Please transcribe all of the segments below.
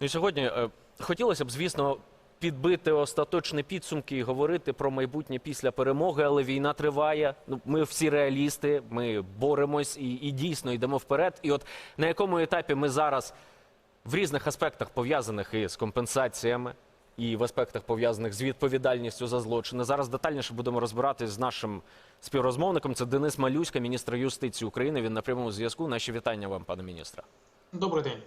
Ну і сьогодні е, хотілося б, звісно, підбити остаточні підсумки і говорити про майбутнє після перемоги, але війна триває. Ну, ми всі реалісти, ми боремось і, і дійсно йдемо вперед. І от на якому етапі ми зараз в різних аспектах пов'язаних із компенсаціями. І в аспектах пов'язаних з відповідальністю за злочини зараз детальніше будемо розбиратись з нашим співрозмовником. Це Денис Малюська, міністр юстиції України. Він на прямому зв'язку. Наші вітання вам, пане міністре. Добрий день.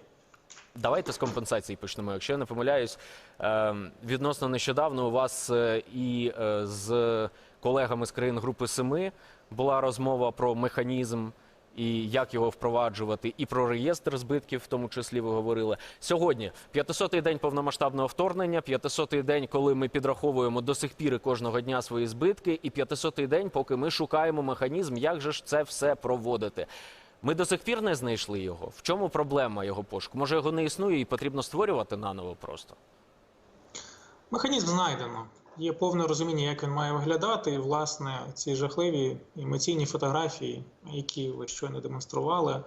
Давайте з компенсації почнемо. Якщо я не помиляюсь, е, відносно нещодавно у вас е, і е, з колегами з країн Групи Семи була розмова про механізм і як його впроваджувати, і про реєстр збитків, в тому числі ви говорили. Сьогодні 500-й день повномасштабного вторгнення, 500-й день, коли ми підраховуємо до сих пір кожного дня свої збитки, і 500-й день, поки ми шукаємо механізм, як же ж це все проводити. Ми до сих пір не знайшли його. В чому проблема його пошуку? Може, його не існує і потрібно створювати наново просто? Механізм знайдено. Є повне розуміння, як він має виглядати. І, власне, ці жахливі емоційні фотографії, які ви щойно демонстрували.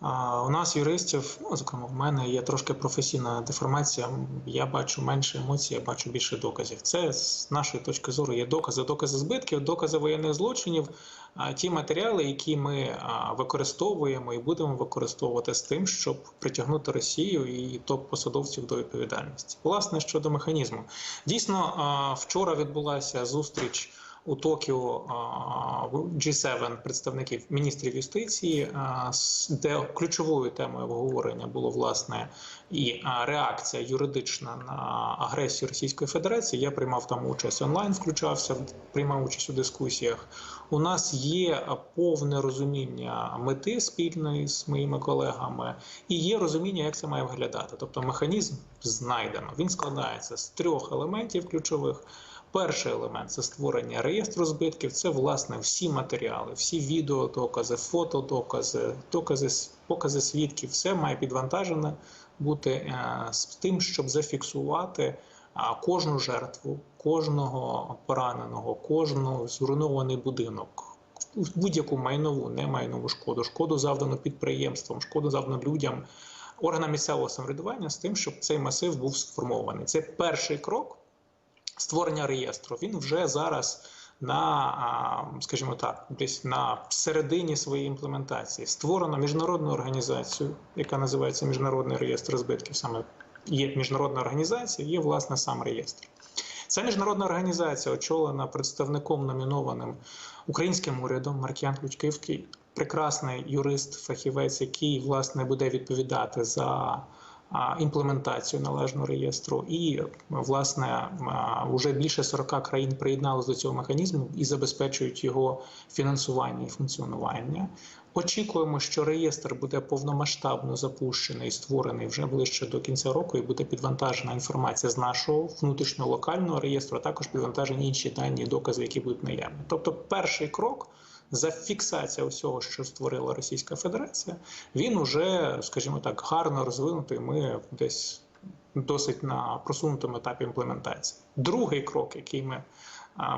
У нас, юристів, ну, зокрема, в мене є трошки професійна деформація. Я бачу менше емоцій, я бачу більше доказів. Це з нашої точки зору є докази, докази збитків, докази воєнних злочинів, ті матеріали, які ми використовуємо і будемо використовувати з тим, щоб притягнути Росію і топ-посадовців до відповідальності. Власне, щодо механізму, дійсно, вчора відбулася зустріч. У Токіо а, G7 представників міністрів юстиції, де ключовою темою обговорення було власне і реакція юридична на агресію Російської Федерації. Я приймав там участь онлайн, включався, приймав участь у дискусіях. У нас є повне розуміння мети спільної з моїми колегами, і є розуміння, як це має виглядати. Тобто механізм знайдено. Він складається з трьох елементів ключових. Перший елемент це створення реєстру збитків. Це власне всі матеріали, всі відеодокази, фотодокази, докази, покази свідків. Все має підвантажене бути е, з тим, щоб зафіксувати кожну жертву, кожного пораненого, кожну зруйнований будинок. Будь-яку майнову, не майнову шкоду, шкоду завдану підприємствам, шкоду завдану людям, органам місцевого самоврядування з тим, щоб цей масив був сформований. Це перший крок створення реєстру. Він вже зараз на, скажімо так, десь на середині своєї імплементації створено міжнародну організацію, яка називається Міжнародний реєстр збитків. Саме є міжнародна організація, є власне сам реєстр. Ця міжнародна організація очолена представником номінованим українським урядом Маркіян Ключківський, прекрасний юрист, фахівець, який власне буде відповідати за імплементацію належного реєстру, і власне вже більше 40 країн приєдналися до цього механізму і забезпечують його фінансування і функціонування. Очікуємо, що реєстр буде повномасштабно запущений і створений вже ближче до кінця року, і буде підвантажена інформація з нашого внутрішнього локального реєстру, а також підвантажені інші дані і докази, які будуть наявні. Тобто, перший крок. За фіксація всього, що створила Російська Федерація, він уже, скажімо так, гарно розвинутий. Ми десь досить на просунутому етапі імплементації. Другий крок, який ми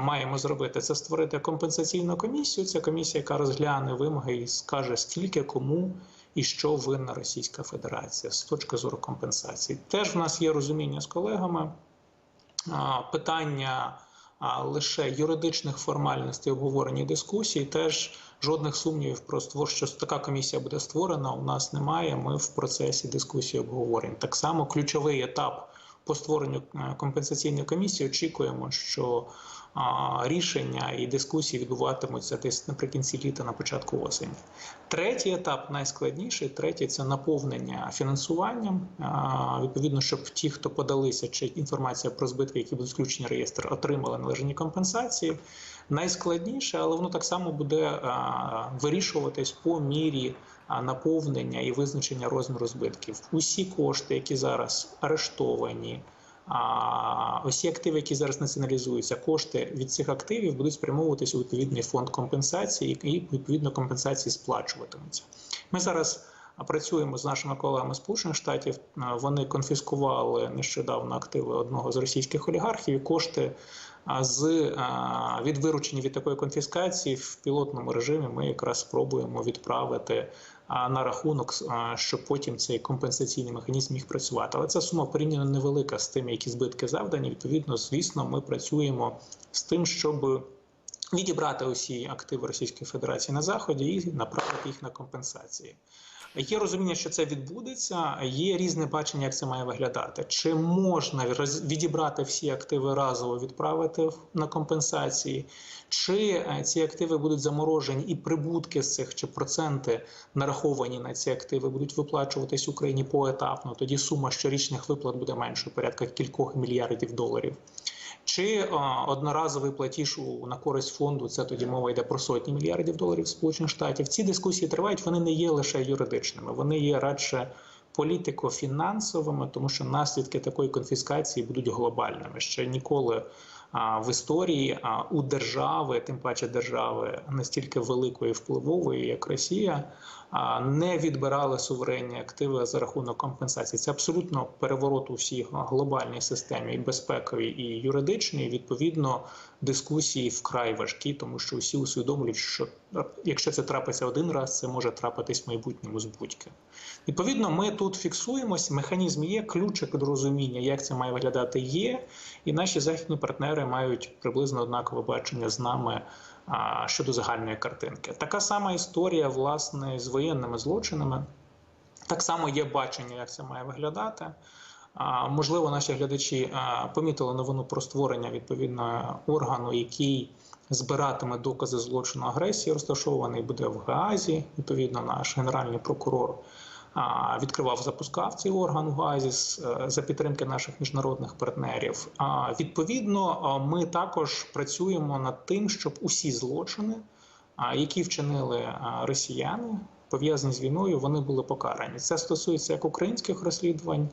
маємо зробити, це створити компенсаційну комісію. Це комісія, яка розгляне вимоги і скаже, скільки кому і що винна Російська Федерація з точки зору компенсації. Теж в нас є розуміння з колегами. Питання а, лише юридичних формальностей обговорені дискусії. Теж жодних сумнівів про створ, що така комісія буде створена. У нас немає. Ми в процесі дискусії обговорень. Так само ключовий етап по створенню е, компенсаційної комісії. Очікуємо, що рішення і дискусії відбуватимуться десь наприкінці літа, на початку осені. Третій етап найскладніший. Третій це наповнення фінансуванням. Відповідно, щоб ті, хто подалися, чи інформація про збитки, які будуть включені в реєстр, отримали належні компенсації. Найскладніше, але воно так само буде вирішуватись по мірі наповнення і визначення розміру збитків. Усі кошти, які зараз арештовані. Усі активи, які зараз націоналізуються, кошти від цих активів будуть спрямовуватися у відповідний фонд компенсації, і відповідно компенсації сплачуватимуться. Ми зараз працюємо з нашими колегами з Сполучених Штатів. Е, Вони конфіскували нещодавно активи одного з російських олігархів. і Кошти а, з від виручені від такої конфіскації в пілотному режимі. Ми якраз спробуємо відправити на рахунок, щоб потім цей компенсаційний механізм міг працювати. Але ця сума порівняно невелика з тим, які збитки завдані. Відповідно, звісно, ми працюємо з тим, щоб відібрати усі активи Російської Федерації на заході і направити їх на компенсації. Є розуміння, що це відбудеться. Є різне бачення, як це має виглядати. Чи можна відібрати всі активи разово відправити на компенсації, чи е, ці активи будуть заморожені і прибутки з цих чи проценти нараховані на ці активи будуть виплачуватись Україні поетапно. Тоді сума щорічних виплат буде меншою, порядка кількох мільярдів доларів. Чи одноразовий платіж на користь фонду це тоді мова йде про сотні мільярдів доларів Сполучених Штатів. Ці дискусії тривають. Вони не є лише юридичними, вони є радше політико-фінансовими, тому що наслідки такої конфіскації будуть глобальними. Ще ніколи в історії у держави, тим паче держави настільки великої впливової, як Росія, не відбирали суверенні активи за рахунок компенсації. Це абсолютно переворот у всій глобальній системі і безпековій, і юридичній. Відповідно, дискусії вкрай важкі, тому що усі усвідомлюють, що якщо це трапиться один раз, це може трапитись в майбутньому з будь-ким. Відповідно, ми тут фіксуємось. Механізм є, ключик до розуміння, як це має виглядати, є, і наші західні партнери мають приблизно однакове бачення з нами а, щодо загальної картинки. Така сама історія, власне, з воєнними злочинами. Так само є бачення, як це має виглядати. Можливо, наші глядачі помітили новину про створення відповідного органу, який збиратиме докази злочину агресії, розташований буде в Гаазі. Відповідно, наш генеральний прокурор відкривав, запускав цей орган у Гаазі з- е, за підтримки наших міжнародних партнерів. Відповідно, ми також працюємо над тим, щоб усі злочини, які вчинили росіяни, пов'язані з війною, вони були покарані. Це стосується як українських розслідувань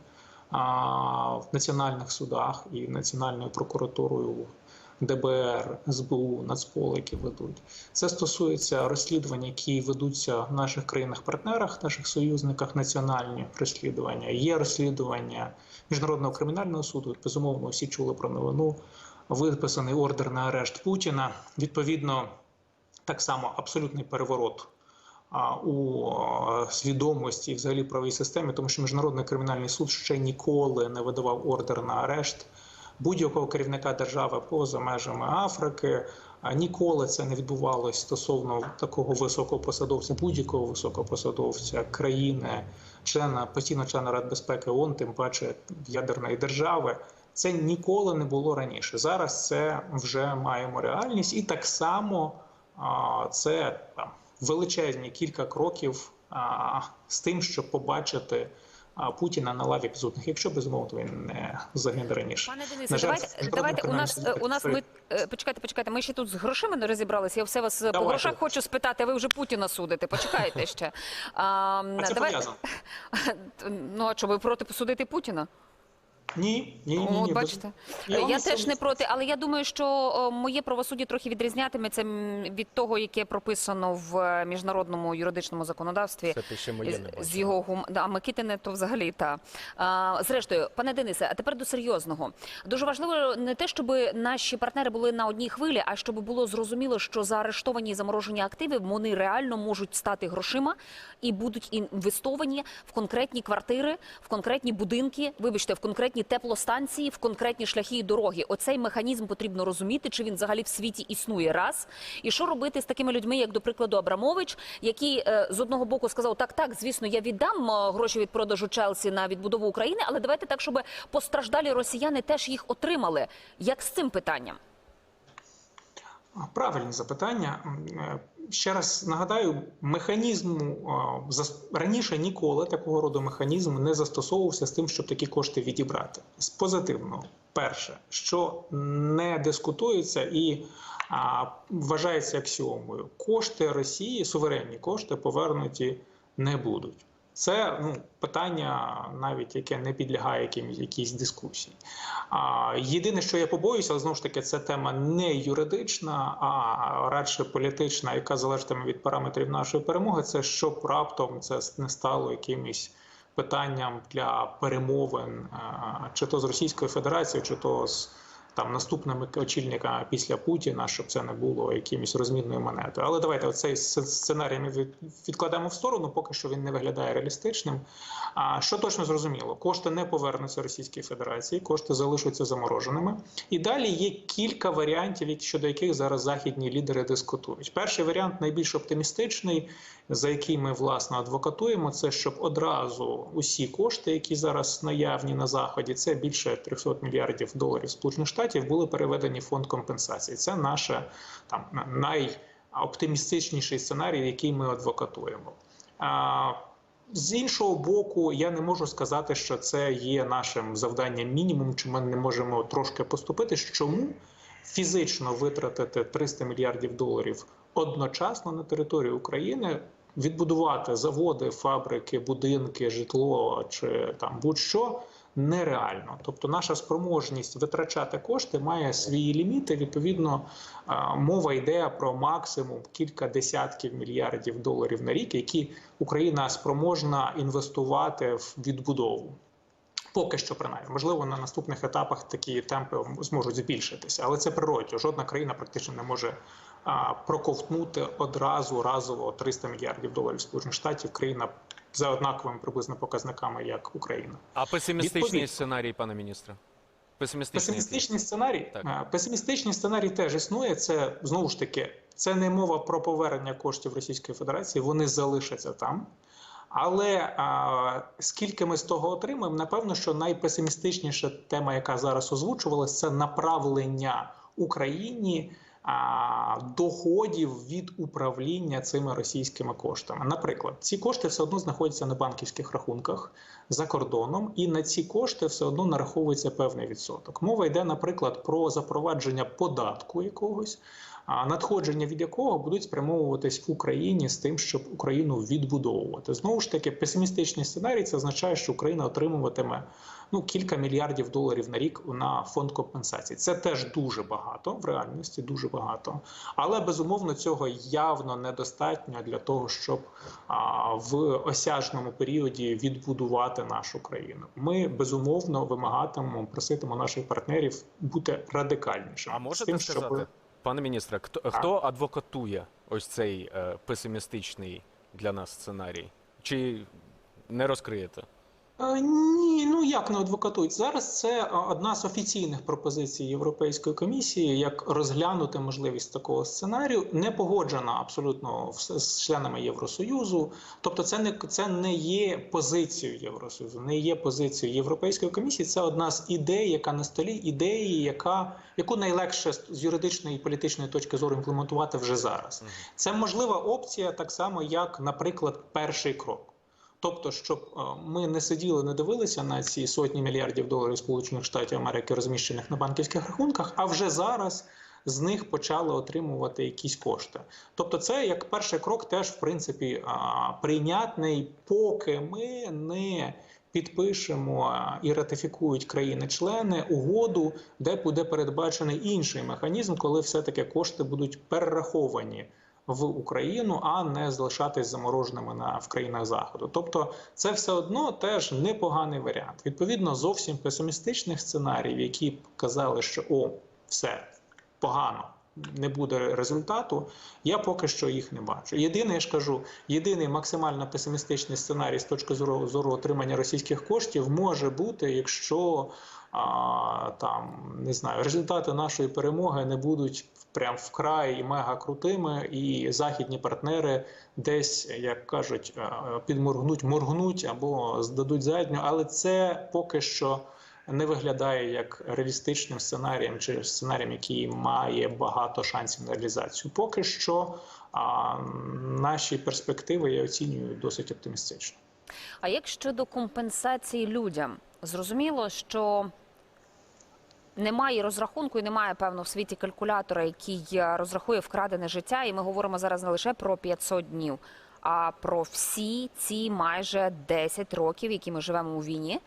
в національних судах і Національною прокуратурою. ДБР, СБУ, Нацпол, які ведуть. Це стосується розслідувань, які ведуться в наших країнах-партнерах, наших союзниках, національні розслідування. Є розслідування Міжнародного кримінального суду. Безумовно, всі чули про новину. Виписаний ордер на арешт Путіна. Відповідно, так само абсолютний переворот у свідомості і взагалі правовій системі, тому що міжнародний кримінальний суд ще ніколи не видавав ордер на арешт будь-якого керівника держави поза межами Африки. Ніколи це не відбувалося стосовно такого високопосадовця, будь-якого високопосадовця країни, члена постійного члена Ради безпеки ООН, тим паче ядерної держави. Це ніколи не було раніше. Зараз це вже маємо реальність, і так само це там величезні кілька кроків а, з тим, щоб побачити а, Путіна на лаві підсудних, якщо безумовно він не загине раніше. Пане Денисе, На жаль, давайте, давайте у нас у нас ми е, почекайте, почекайте. Ми ще тут з грошима не розібралися. Я все вас по грошах хочу спитати. а Ви вже Путіна судите. Почекайте ще. А, А це давай- пов'язано? Ну а що ви проти посудити Путіна? Ні, ні, ні, От, ні. бачите, Я я, теж не проти, але я думаю, що о, моє правосуддя трохи відрізнятиметься м, від того, яке прописано в е, міжнародному юридичному законодавстві. Це ти ще моє не з, з його гум... да, а Микитине то взагалі та. А, зрештою, пане Денисе, а тепер до серйозного. Дуже важливо не те, щоб наші партнери були на одній хвилі, а щоб було зрозуміло, що заарештовані і заморожені активи вони реально можуть стати грошима і будуть інвестовані в конкретні квартири, в конкретні будинки, вибачте, в конкретні теплостанції, в конкретні шляхи і дороги. Оцей механізм потрібно розуміти, чи він взагалі в світі існує раз. І що робити з такими людьми, як до прикладу Абрамович, який е, з одного боку сказав: так, так, звісно, я віддам е, гроші від продажу Челсі на відбудову України, але давайте так, щоб постраждалі росіяни теж їх отримали. Як з цим питанням? Правильні запитання. Е, Ще раз нагадаю, механізму раніше ніколи такого роду механізм не застосовувався з тим, щоб такі кошти відібрати. З позитивного, перше, що не дискутується і а, вважається аксіомою, кошти Росії, суверенні кошти повернуті не будуть. Це ну, питання, навіть яке не підлягає якимсь якійсь дискусії. А, єдине, що я побоюся, знову ж таки, це тема не юридична, а радше політична, яка залежатиме від параметрів нашої перемоги. Це щоб раптом це не стало якимось питанням для перемовин, а, чи то з Російською Федерацією, чи то з там наступними очільниками після Путіна, щоб це не було якимось розмінною монетою. Але давайте цей сценарій ми відкладемо в сторону, поки що він не виглядає реалістичним. А що точно зрозуміло? Кошти не повернуться Російській Федерації, кошти залишаться замороженими. І далі є кілька варіантів, щодо яких зараз західні лідери дискутують. Перший варіант найбільш оптимістичний, за який ми власне адвокатуємо, це щоб одразу усі кошти, які зараз наявні на заході, це більше 300 мільярдів доларів Сполучених Штатів, були переведені в фонд компенсації. Це наше там найоптимістичніший сценарій, який ми адвокатуємо. З іншого боку, я не можу сказати, що це є нашим завданням мінімум, чи ми не можемо трошки поступити. Чому фізично витратити 300 мільярдів доларів одночасно на територію України, відбудувати заводи, фабрики, будинки, житло чи там будь-що нереально. Тобто, наша спроможність витрачати кошти має свої ліміти. Відповідно, мова йде про максимум кілька десятків мільярдів доларів на рік, які Україна спроможна інвестувати в відбудову. Поки що, принаймні, можливо, на наступних етапах такі темпи зможуть збільшитися, але це природньо. Жодна країна практично не може проковтнути одразу разово 300 мільярдів доларів Сполучених Штатів. Країна за однаковими приблизно показниками, як Україна. А песимістичний Відповідь. сценарій, пане міністре? Песимістичний. Песимістичний сценарій. Так. Песимістичний сценарій теж існує. Це знову ж таки, це не мова про повернення коштів Російської Федерації. Вони залишаться там. Але а, скільки ми з того отримаємо, напевно, що найпесимістичніша тема, яка зараз озвучувалась, це направлення Україні доходів від управління цими російськими коштами. Наприклад, ці кошти все одно знаходяться на банківських рахунках за кордоном, і на ці кошти все одно нараховується певний відсоток. Мова йде, наприклад, про запровадження податку якогось. Надходження від якого будуть спрямовуватись в Україні з тим, щоб Україну відбудовувати. Знову ж таки, песимістичний сценарій це означає, що Україна отримуватиме ну кілька мільярдів доларів на рік на фонд компенсації. Це теж дуже багато в реальності, дуже багато. Але безумовно цього явно недостатньо для того, щоб а, в осяжному періоді відбудувати нашу країну. Ми безумовно вимагатимемо, проситимо наших партнерів бути радикальнішими. А можете тим, сказати, щоб- пане міністре, хто, хто адвокатує ось цей е, песимістичний для нас сценарій? Чи не розкриєте? Е, Ні, ну як не адвокатують зараз. Це е, одна з офіційних пропозицій Європейської комісії, як розглянути можливість такого сценарію, не погоджена абсолютно з членами Євросоюзу. Тобто, це не це не є позицією Євросоюзу, не є позицією Європейської комісії. Це одна з ідей, яка на столі, ідеї, яка яку найлегше з юридичної і політичної точки зору імплементувати вже зараз. Це можлива опція, так само як, наприклад, перший крок. Тобто, щоб е, ми не сиділи, не дивилися на ці сотні мільярдів доларів Сполучених Штатів Америки, розміщених на банківських рахунках, а вже зараз з них почали отримувати якісь кошти. Тобто, це як перший крок, теж в принципі прийнятний, поки ми не підпишемо і ратифікують країни-члени угоду, де буде передбачений інший механізм, коли все-таки кошти будуть перераховані в Україну, а не залишатись замороженими на в країнах заходу. Тобто, це все одно теж непоганий варіант. Відповідно, зовсім песимістичних сценаріїв, які казали, що о, все погано. Не буде результату, я поки що їх не бачу. Єдине, я ж кажу, єдиний максимально песимістичний сценарій з точки зору, зору отримання російських коштів може бути, якщо а, там не знаю, результати нашої перемоги не будуть прям вкрай мега крутими, і західні партнери десь, як кажуть, е, підморгнуть, моргнуть або здадуть задню, але це поки що. Не виглядає як реалістичним сценарієм чи сценарієм, який має багато шансів на реалізацію. Поки що а, наші перспективи я оцінюю досить оптимістично. А як щодо компенсації людям? Зрозуміло, що немає розрахунку і немає, певно, в світі калькулятора, який е, розрахує вкрадене життя. І ми говоримо зараз не лише про 500 днів, а про всі ці майже 10 років, які ми живемо у війні.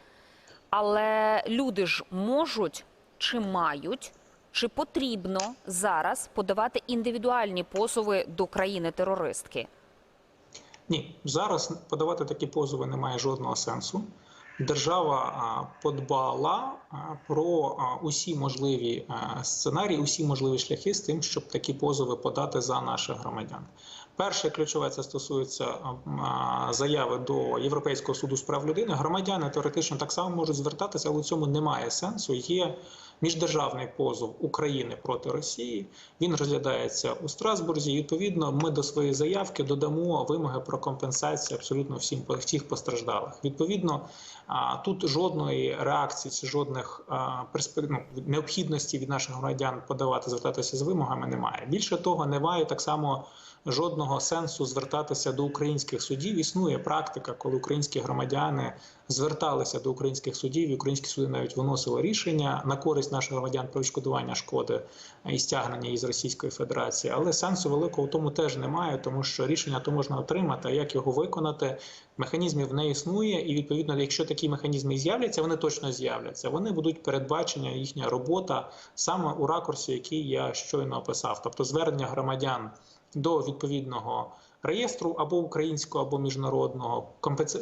Але люди ж можуть чи мають, чи потрібно зараз подавати індивідуальні позови до країни-терористки? Ні, зараз подавати такі позови немає жодного сенсу. Держава подбала про усі можливі сценарії, усі можливі шляхи з тим, щоб такі позови подати за наших громадян. Перше ключове це стосується заяви до Європейського суду з прав людини. Громадяни теоретично так само можуть звертатися, але у цьому немає сенсу. Є міждержавний позов України проти Росії. Він розглядається у Страсбурзі. Відповідно, ми до своєї заявки додамо вимоги про компенсацію абсолютно всім всіх постраждалих. Відповідно, тут жодної реакції чи жодних а, перспек- ну, необхідності від наших громадян подавати звертатися з вимогами немає. Більше того, немає так само. Жодного сенсу звертатися до українських судів. Існує практика, коли українські громадяни зверталися до українських судів, і українські суди навіть виносили рішення на користь наших громадян про відшкодування шкоди і стягнення із Російської Федерації. Але сенсу великого в тому теж немає, тому що рішення то можна отримати. А як його виконати? Механізмів не існує, і відповідно, якщо такі механізми з'являться, вони точно з'являться. Вони будуть передбачення, їхня робота саме у ракурсі, який я щойно описав, тобто звернення громадян до відповідного реєстру або українського, або міжнародного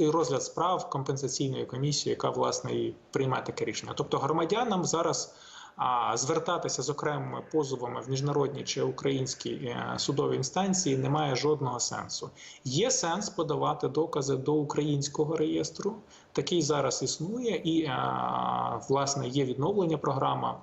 розгляд справ компенсаційної комісії, яка власне і приймає таке рішення. Тобто громадянам зараз звертатися з окремими позовами в міжнародні чи українські е, судові інстанції немає жодного сенсу. Є сенс подавати докази до українського реєстру. Такий зараз існує, і е, власне є відновлення програма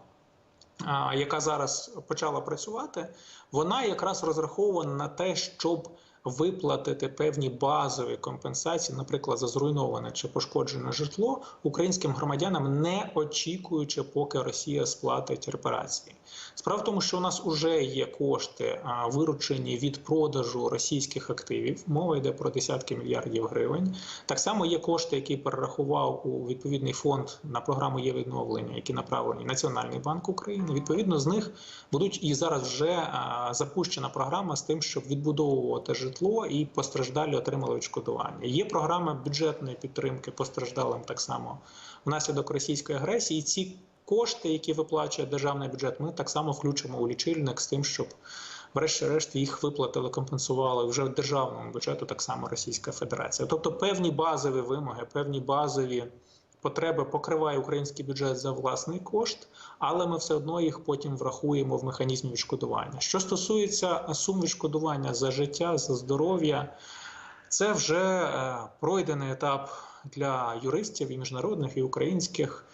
яка зараз почала працювати, вона якраз розрахована на те, щоб виплатити певні базові компенсації, наприклад, за зруйноване чи пошкоджене житло українським громадянам, не очікуючи, поки Росія сплатить репарації. Справа в тому, що у нас вже є кошти, виручені від продажу російських активів. Мова йде про десятки мільярдів гривень. Так само є кошти, які перерахував у відповідний фонд на програму є відновлення, які направлені Національний банк України. Відповідно, з них будуть і зараз вже запущена програма з тим, щоб відбудовувати житло і постраждалі отримали відшкодування. Є програма бюджетної підтримки постраждалим так само внаслідок російської агресії. І ці кошти, які виплачує державний бюджет, ми так само включимо у лічильник з тим, щоб. Врешті-решт їх виплатили, компенсували вже в державному бюджету так само Російська Федерація. Тобто певні базові вимоги, певні базові потреби покриває український бюджет за власний кошт, але ми все одно їх потім врахуємо в механізмі відшкодування. Що стосується сум відшкодування за життя, за здоров'я, це вже е, пройдений етап для юристів і міжнародних, і українських.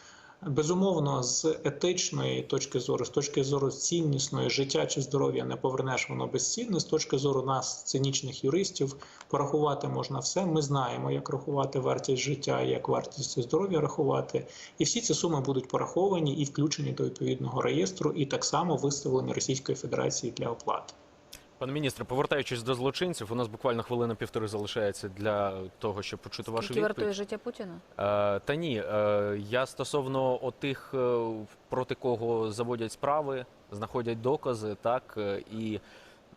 Безумовно, з етичної точки зору, з точки зору ціннісної життя чи здоров'я не повернеш воно безцінне. З точки зору нас, цинічних юристів, порахувати можна все. Ми знаємо, як рахувати вартість життя, як вартість здоров'я рахувати. І всі ці суми будуть пораховані і включені до відповідного реєстру, і так само виставлені Російської Федерації для оплати. Пане міністре, повертаючись до злочинців, у нас буквально хвилина півтори залишається для того, щоб почути вашу Скільки відповідь. вартує життя Путіна? Е, та ні, е, я стосовно отих, е, проти кого заводять справи, знаходять докази, так е, і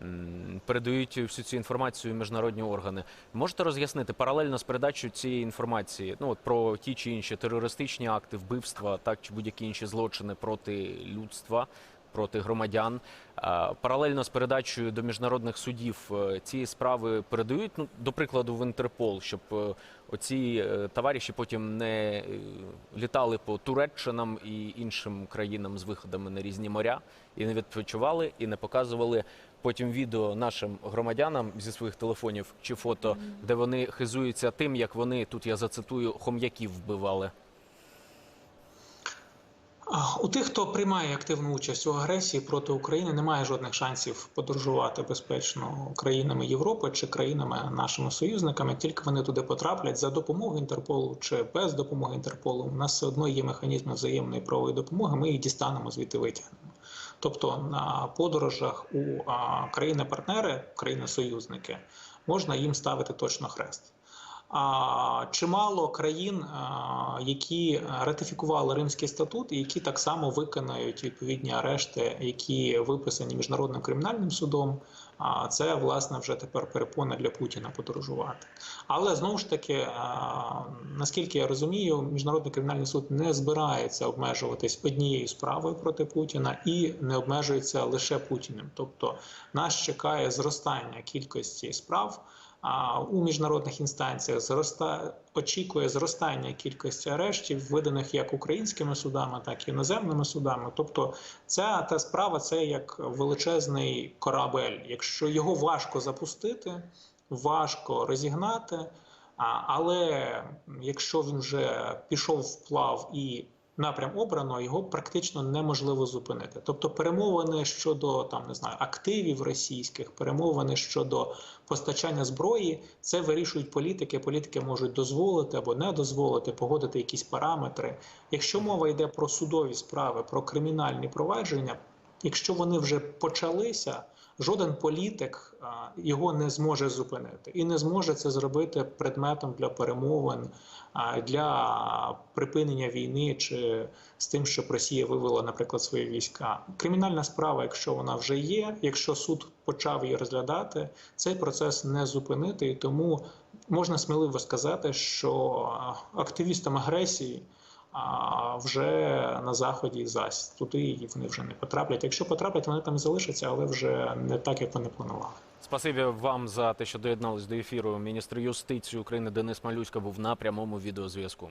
м, передають всю цю інформацію міжнародні органи. Можете роз'яснити паралельно з передачею цієї інформації, ну от про ті чи інші терористичні акти, вбивства, так чи будь-які інші злочини проти людства. Проти громадян паралельно з передачею до міжнародних судів е, ці справи передають, ну до прикладу, в Інтерпол, щоб е, оці е, товариші потім не е, літали по Туреччинам і іншим країнам з виходами на різні моря, і не відпочивали, і не показували потім відео нашим громадянам зі своїх телефонів чи фото, де вони хизуються тим, як вони тут я зацитую хом'яків вбивали. У тих, хто приймає активну участь у агресії проти України, немає жодних шансів подорожувати безпечно країнами Європи чи країнами нашими союзниками. Тільки вони туди потраплять за допомогою Інтерполу чи без допомоги Інтерполу. У нас все одно є механізми взаємної правової допомоги. Ми їх дістанемо звідти витягнемо. Тобто на подорожах у країни-партнери, країни-союзники, можна їм ставити точно хрест. Чимало країн, які ратифікували Римський статут, і які так само виконають відповідні арешти, які виписані міжнародним кримінальним судом. А це власне вже тепер перепона для Путіна подорожувати. Але знову ж таки, наскільки я розумію, міжнародний кримінальний суд не збирається обмежуватись однією справою проти Путіна і не обмежується лише Путіним. Тобто нас чекає зростання кількості справ. У міжнародних інстанціях зроста очікує зростання кількості арештів, виданих як українськими судами, так і іноземними судами. Тобто, ця та справа це як величезний корабель. Якщо його важко запустити, важко розігнати. Але якщо він вже пішов вплав і напрям обрано, його практично неможливо зупинити. Тобто перемовини щодо там не знаю активів російських, перемовини щодо постачання зброї, це вирішують політики. Політики можуть дозволити або не дозволити, погодити якісь параметри. Якщо мова йде про судові справи, про кримінальні провадження, якщо вони вже почалися. Жоден політик його не зможе зупинити і не зможе це зробити предметом для перемовин, для припинення війни чи з тим, щоб Росія вивела, наприклад, свої війська. Кримінальна справа, якщо вона вже є, якщо суд почав її розглядати, цей процес не зупинити, і тому можна сміливо сказати, що активістам агресії. А вже на заході зась туди вони вже не потраплять. Якщо потраплять, вони там і залишаться, але вже не так, як вони планували. Спасибі вам за те, що доєднались до ефіру. Міністр юстиції України Денис Малюська був на прямому відеозв'язку.